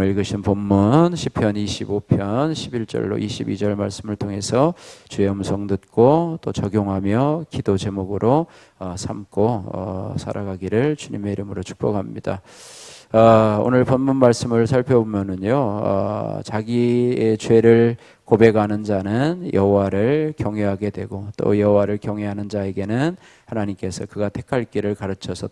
오늘 읽으신 본문 시편 25편 11절로 22절 말씀을 통해서 주의 음성 듣고 또 적용하며 기도 제목으로 어, 삼고 어, 살아가기를 주님의 이름으로 축복합니다. 어, 오늘 본문 말씀을 살펴보면은요, 어, 자기의 죄를 고백하는 자는 여호와를 경외하게 되고 또 여호와를 경외하는 자에게는 하나님께서 그가 택할 길을 가르쳐서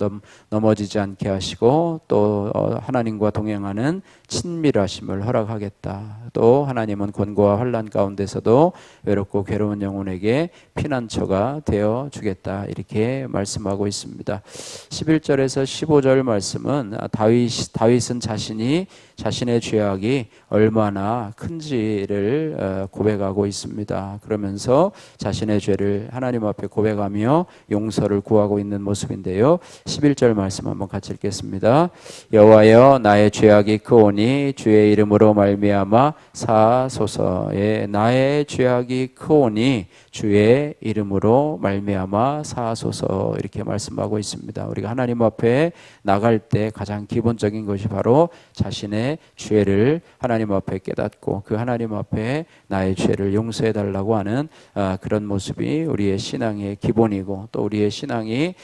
넘어지지 않게 하시고 또 어, 하나님과 동행하는 친밀하심을 허락하겠다. 또 하나님은 권고와 환란 가운데서도 외롭고 괴로운 영혼에게 피난처가 되어 주겠다. 이렇게 말씀하고 있습니다. 11절에서 15절 말씀은 다윗 다윗은 자신이 자신의 죄악이 얼마나 큰지를 어, 고백하고 있습니다. 그러면서 자신의 죄를 하나님 앞에 고백하며 용서를 구하고 있는 모습인데요. 11절 말씀 한번 같이 읽겠습니다. 여호와여 나의 죄악이 크오니 주의 이름으로 말미암아 사소서에 나의 죄악이 크오니 주의 이름으로 말미암아 사소서 이렇게 말씀하고 있습니다. 우리가 하나님 앞에 나갈 때 가장 기본적인 것이 바로 자신의 죄를 하나님 앞에 깨닫고 그 하나님 앞에 나의 죄를 용서해 달라고 하는 아, 그런 모습이 우리의 신앙의 기본이고 또 우리의 신앙이 아,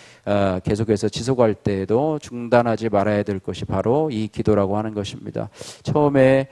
계속해서 지속할 때에도 중단하지 말아야 될 것이 바로 이 기도라고 하는 것입니다. 처음에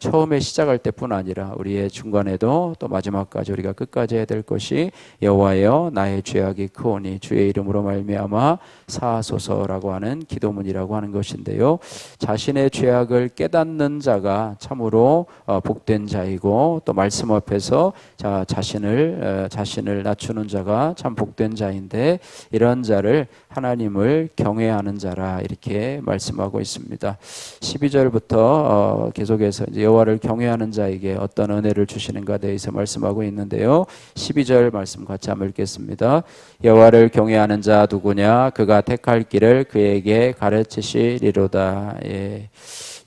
처음에 시작할 때뿐 아니라 우리의 중간에도 또 마지막까지 우리가 끝까지 해야 될 것이 여호와여 나의 죄악이 크오니 주의 이름으로 말미암아 사하소서라고 하는 기도문이라고 하는 것인데요. 자신의 죄악 죄악을 깨닫는 자가 참으로 어, 복된 자이고 또 말씀 앞에서 자 자신을 어, 자신을 낮추는 자가 참 복된 자인데 이런 자를 하나님을 경외하는 자라 이렇게 말씀하고 있습니다. 12절부터 어, 계속해서 여호와를 경외하는 자에게 어떤 은혜를 주시는가 대해서 말씀하고 있는데요. 12절 말씀 같이 한번 읽겠습니다. 여호와를 경외하는 자 누구냐? 그가 택할 길을 그에게 가르치시리로다. 예.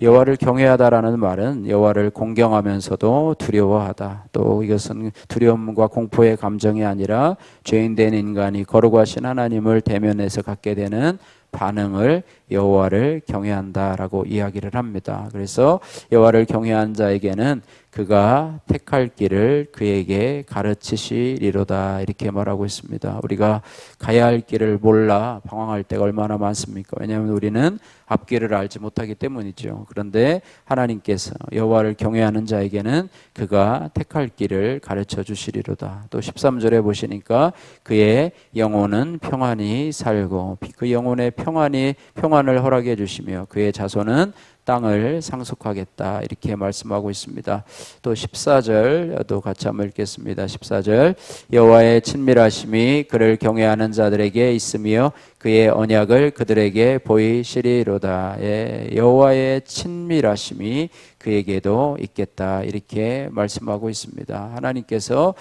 여호와를 경외하다라는 말은 여호와를 공경하면서도 두려워하다. 또 이것은 두려움과 공포의 감정이 아니라 죄인된 인간이 거룩하신 하나님을 대면해서 갖게 되는 반응을 여호와를 경외한다라고 이야기를 합니다. 그래서 여호와를 경외한 자에게는 그가 택할 길을 그에게 가르치시리로다 이렇게 말하고 있습니다. 우리가 가야 할 길을 몰라 방황할 때가 얼마나 많습니까? 왜냐하면 우리는 앞길을 알지 못하기 때문이죠. 그런데 하나님께서 여호와를 경외하는 자에게는 그가 택할 길을 가르쳐 주시리로다. 또 13절에 보시니까 그의 영혼은 평안히 살고 그 영혼의 평안이 평안 을 허락해 주시며 그의 자손은 땅을 상속하겠다 이렇게 말씀하고 있습니다. 또 14절도 같이 한번 읽겠습니다. 14절 여호와의 친밀하심이 그를 경외하는 자들에게 있으며 그의 언약을 그들에게 보이시리로다. 예, 여호와의 친밀하심이 그에게도 있겠다 이렇게 말씀하고 있습니다. 하나님께서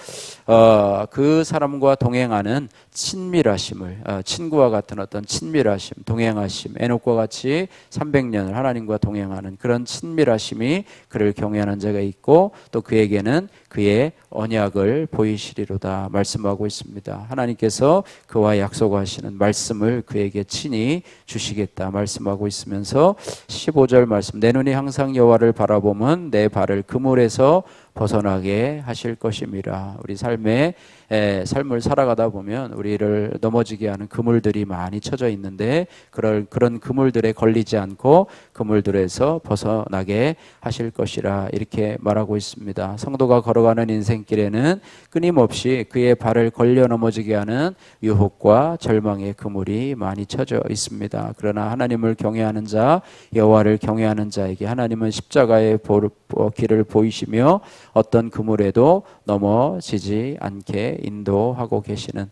어, 그 사람과 동행하는 친밀하심을 어, 친구와 같은 어떤 친밀하심, 동행하심, 에녹과 같이 300년을 하나님과 동행하는 그런 친밀하심이 그를 경외하는 자가 있고 또 그에게는 그의 언약을 보이시리로다 말씀하고 있습니다. 하나님께서 그와 약속하시는 말씀을 그에게 친히 주시겠다 말씀하고 있으면서 15절 말씀. 내 눈이 항상 여호와를 바라보면 내 발을 그물에서 벗어나게 하실 것입니다. 우리 삶의 에, 삶을 살아가다 보면 우리를 넘어지게 하는 그물들이 많이 쳐져 있는데 그럴 그런 그물들에 걸리지 않고 그물들에서 벗어나게 하실 것이라 이렇게 말하고 있습니다. 성도가 걸어가는 인생길에는 끊임없이 그의 발을 걸려 넘어지게 하는 유혹과 절망의 그물이 많이 쳐져 있습니다. 그러나 하나님을 경외하는 자, 여호와를 경외하는 자에게 하나님은 십자가의 길을 보이시며 어떤 그물에도 넘어지지 않게 인도하고 계시는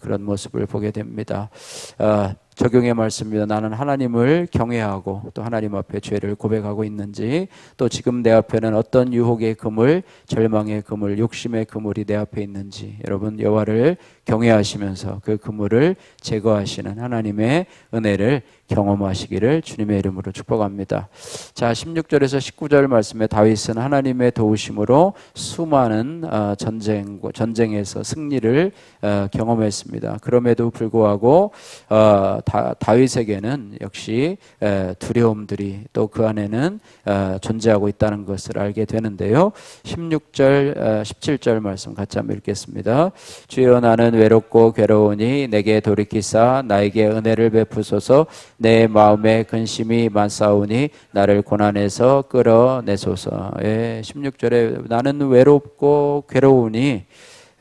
그런 모습을 보게 됩니다. 어, 적용의 말씀입니다. 나는 하나님을 경외하고 또 하나님 앞에 죄를 고백하고 있는지 또 지금 내 앞에는 어떤 유혹의 그물, 절망의 그물, 욕심의 그물이 내 앞에 있는지 여러분 여호와를 경외하시면서 그 그물을 제거하시는 하나님의 은혜를 경험하시기를 주님의 이름으로 축복합니다. 자, 16절에서 19절 말씀에 다윗은 하나님의 도우심으로 수많은 어, 전쟁 전쟁에서 승리를 어, 경험했습니다. 그럼에도 불구하고 어, 다, 다윗에게는 역시 에, 두려움들이 또 그 안에는 어, 존재하고 있다는 것을 알게 되는데요. 16절, 어, 17절 말씀 같이 한번 읽겠습니다. 주여 나는 외롭고 괴로우니 내게 돌이키사 나에게 은혜를 베푸소서 내 마음에 근심이 많사오니 나를 고난에서 끌어내소서. 예, 16절에 나는 외롭고 괴로우니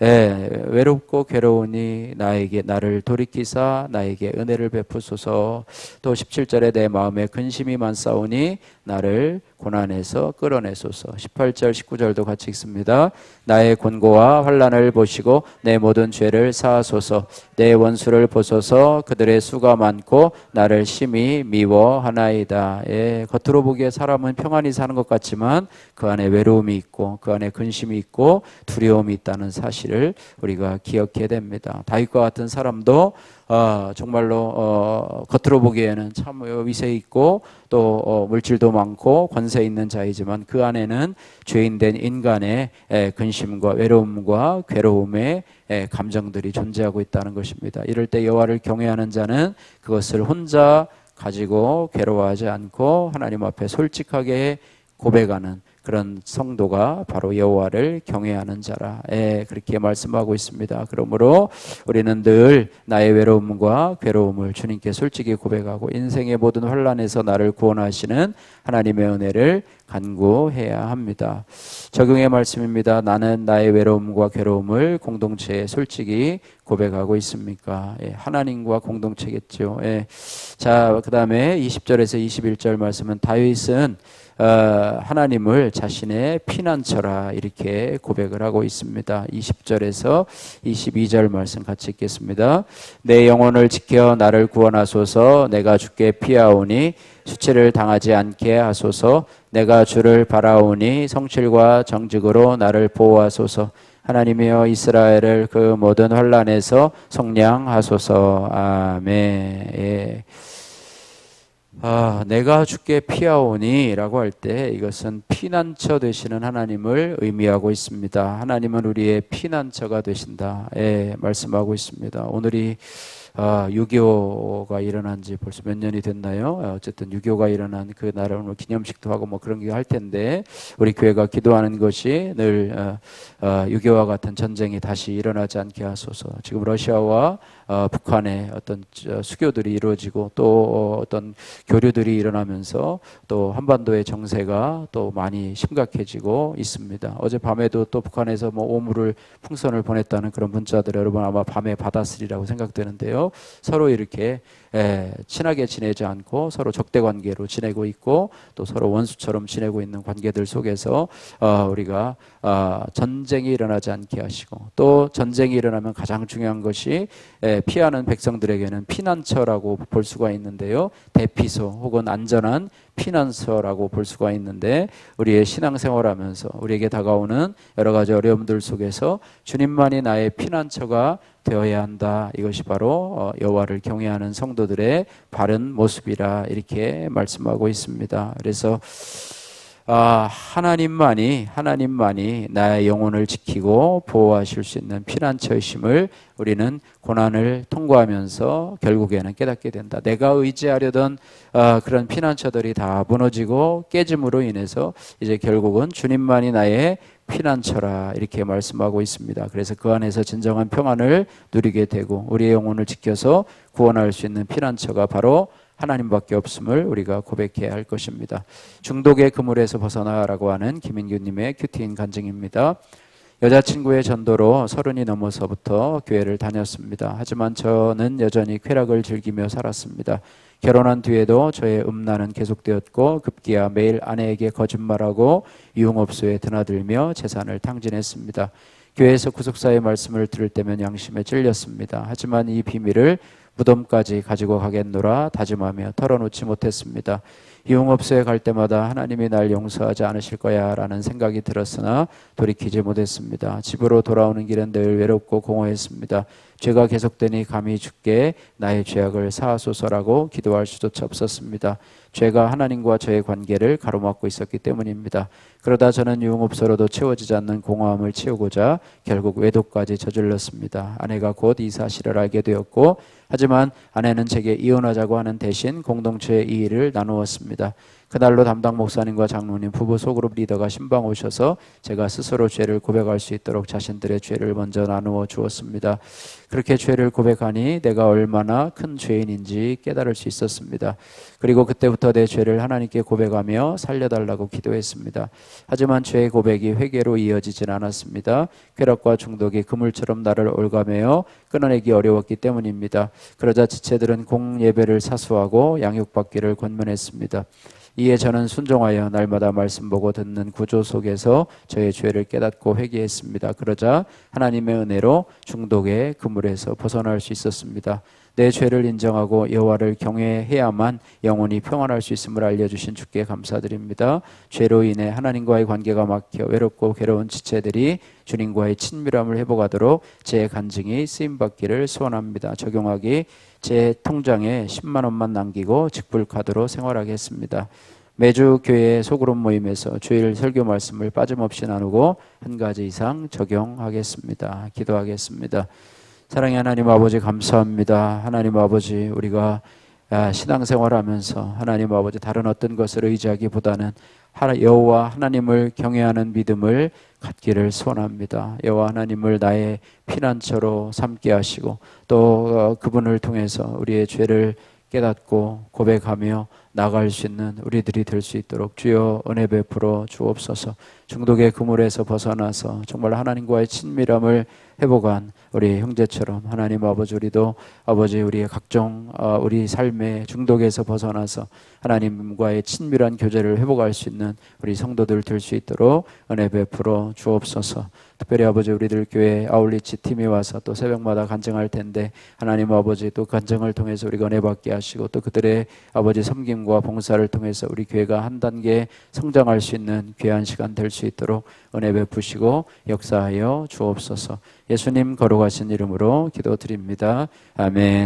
예, 외롭고 괴로우니 나에게 나를 돌이키사 나에게 은혜를 베푸소서. 또 17절에 내 마음에 근심이 많사오니 나를 고난에서 끌어내소서. 18절 19절도 같이 읽습니다. 나의 곤고와 환란을 보시고 내 모든 죄를 사하소서. 내 원수를 보소서. 그들의 수가 많고 나를 심히 미워하나이다. 예, 겉으로 보기에 사람은 평안히 사는 것 같지만 그 안에 외로움이 있고 그 안에 근심이 있고 두려움이 있다는 사실을 우리가 기억해야 됩니다. 다윗과 같은 사람도 어, 정말로 어, 겉으로 보기에는 참 위세 있고 또 어, 물질도 많고 권세 있는 자이지만 그 안에는 죄인된 인간의 에, 근심과 외로움과 괴로움의 에, 감정들이 존재하고 있다는 것입니다. 이럴 때 여호와를 경외하는 자는 그것을 혼자 가지고 괴로워하지 않고 하나님 앞에 솔직하게 고백하는 그런 성도가 바로 여호와를 경외하는 자라. 예, 그렇게 말씀하고 있습니다. 그러므로 우리는 늘 나의 외로움과 괴로움을 주님께 솔직히 고백하고 인생의 모든 환란에서 나를 구원하시는 하나님의 은혜를 간구해야 합니다. 적용의 말씀입니다. 나는 나의 외로움과 괴로움을 공동체에 솔직히 고백하고 있습니까? 예, 하나님과 공동체겠죠. 예. 자, 그 다음에 20절에서 21절 말씀은 다윗은 어, 하나님을 자신의 피난처라 이렇게 고백을 하고 있습니다. 20절에서 22절 말씀 같이 읽겠습니다. 내 영혼을 지켜 나를 구원하소서 내가 주께 피하오니 수치를 당하지 않게 하소서 내가 주를 바라오니 성실과 정직으로 나를 보호하소서 하나님이여 이스라엘을 그 모든 환란에서 속량하소서 아멘 예. 아, 내가 주께 피하오니라고 할 때 이것은 피난처 되시는 하나님을 의미하고 있습니다. 하나님은 우리의 피난처가 되신다. 예, 말씀하고 있습니다. 오늘이 아, 6.25가 일어난 지 벌써 몇 년이 됐나요? 아, 어쨌든 6.25가 일어난 그 날을 오늘 기념식도 하고 뭐 그런 게 할 텐데 우리 교회가 기도하는 것이 늘 어, 어, 6.25와 같은 전쟁이 다시 일어나지 않게 하소서. 지금 러시아와 어, 북한의 어떤 수교들이 이루어지고 또 어떤 교류들이 일어나면서 또 한반도의 정세가 또 많이 심각해지고 있습니다. 어제 밤에도 또 북한에서 뭐 오물을 풍선을 보냈다는 그런 문자들 여러분 아마 밤에 받았으리라고 생각되는데요. 서로 이렇게 예, 친하게 지내지 않고 서로 적대 관계로 지내고 있고 또 서로 원수처럼 지내고 있는 관계들 속에서 어, 우리가 어, 전쟁이 일어나지 않게 하시고 또 전쟁이 일어나면 가장 중요한 것이 예, 피하는 백성들에게는 피난처라고 볼 수가 있는데요. 대피소 혹은 안전한 피난처라고 볼 수가 있는데 우리의 신앙생활하면서 우리에게 다가오는 여러 가지 어려움들 속에서 주님만이 나의 피난처가 되어야 한다. 이것이 바로 어, 여호와를 경외하는 성도 들의 바른 모습이라 이렇게 말씀하고 있습니다. 그래서 아, 하나님만이 하나님만이 나의 영혼을 지키고 보호하실 수 있는 피난처이심을 우리는 고난을 통과하면서 결국에는 깨닫게 된다. 내가 의지하려던 아, 그런 피난처들이 다 무너지고 깨짐으로 인해서 이제 결국은 주님만이 나의 피난처라 이렇게 말씀하고 있습니다. 그래서 그 안에서 진정한 평안을 누리게 되고 우리의 영혼을 지켜서 구원할 수 있는 피난처가 바로 하나님밖에 없음을 우리가 고백해야 할 것입니다. 중독의 그물에서 벗어나라고 하는 김인규님의 큐티인 간증입니다. 여자친구의 전도로 서른이 넘어서부터 교회를 다녔습니다. 하지만 저는 여전히 쾌락을 즐기며 살았습니다. 결혼한 뒤에도 저의 음란은 계속되었고 급기야 매일 아내에게 거짓말하고 유흥업소에 드나들며 재산을 탕진했습니다. 교회에서 구속사의 말씀을 들을 때면 양심에 찔렸습니다. 하지만 이 비밀을 무덤까지 가지고 가겠노라 다짐하며 털어놓지 못했습니다. 유흥업소에 갈 때마다 하나님이 날 용서하지 않으실 거야 라는 생각이 들었으나 돌이키지 못했습니다. 집으로 돌아오는 길은 늘 외롭고 공허했습니다. 죄가 계속되니 감히 죽게 나의 죄악을 사하소서라고 기도할 수조차 없었습니다. 죄가 하나님과 저의 관계를 가로막고 있었기 때문입니다. 그러다 저는 유흥업소로도 채워지지 않는 공허함을 채우고자 결국 외도까지 저질렀습니다. 아내가 곧 이 사실을 알게 되었고 하지만 아내는 제게 이혼하자고 하는 대신 공동체의 이 일을 나누었습니다. 그날로 담당 목사님과 장로님 부부 소그룹 리더가 신방 오셔서 제가 스스로 죄를 고백할 수 있도록 자신들의 죄를 먼저 나누어 주었습니다. 그렇게 죄를 고백하니 내가 얼마나 큰 죄인인지 깨달을 수 있었습니다. 그리고 그때부터 내 죄를 하나님께 고백하며 살려달라고 기도했습니다. 하지만 죄의 고백이 회개로 이어지진 않았습니다. 쾌락과 중독이 그물처럼 나를 올가매어 끊어내기 어려웠기 때문입니다. 그러자 지체들은 공예배를 사수하고 양육받기를 권면했습니다. 이에 저는 순종하여 날마다 말씀 보고 듣는 구조 속에서 저의 죄를 깨닫고 회개했습니다. 그러자 하나님의 은혜로 중독의 그물에서 벗어날 수 있었습니다. 내 죄를 인정하고 여호와를 경외해야만 영원히 평안할 수 있음을 알려주신 주께 감사드립니다. 죄로 인해 하나님과의 관계가 막혀 외롭고 괴로운 지체들이 주님과의 친밀함을 회복하도록 제 간증이 쓰임 받기를 소원합니다. 적용하기 제 통장에 10만 원만 남기고 직불 카드로 생활하겠습니다. 매주 교회 소그룹 모임에서 주일 설교 말씀을 빠짐없이 나누고 한 가지 이상 적용하겠습니다. 기도하겠습니다. 사랑의 하나님 아버지 감사합니다. 하나님 아버지 우리가 아, 신앙생활하면서 하나님 아버지 다른 어떤 것을 의지하기보다는 여호와 하나님을 경외하는 믿음을 갖기를 소원합니다. 여호와 하나님을 나의 피난처로 삼게 하시고 또 어, 그분을 통해서 우리의 죄를 깨닫고 고백하며 나갈 수 있는 우리들이 될 수 있도록 주여 은혜 베풀어 주옵소서. 중독의 그물에서 벗어나서 정말 하나님과의 친밀함을 회복한 우리 형제처럼 하나님 아버지 우리도 아버지 우리의 각종 어, 우리 삶의 중독에서 벗어나서 하나님과의 친밀한 교제를 회복할 수 있는 우리 성도들 될 수 있도록 은혜 베풀어 주옵소서. 특별히 아버지 우리들 교회 아울리치 팀이 와서 또 새벽마다 간증할 텐데 하나님 아버지 또 간증을 통해서 우리가 은혜 받게 하시고 또 그들의 아버지 섬김과 봉사를 통해서 우리 교회가 한 단계 성장할 수 있는 귀한 시간 될 수 있도록 은혜 베푸시고 역사하여 주옵소서. 예수님 거룩하신 이름으로 기도드립니다. 아멘.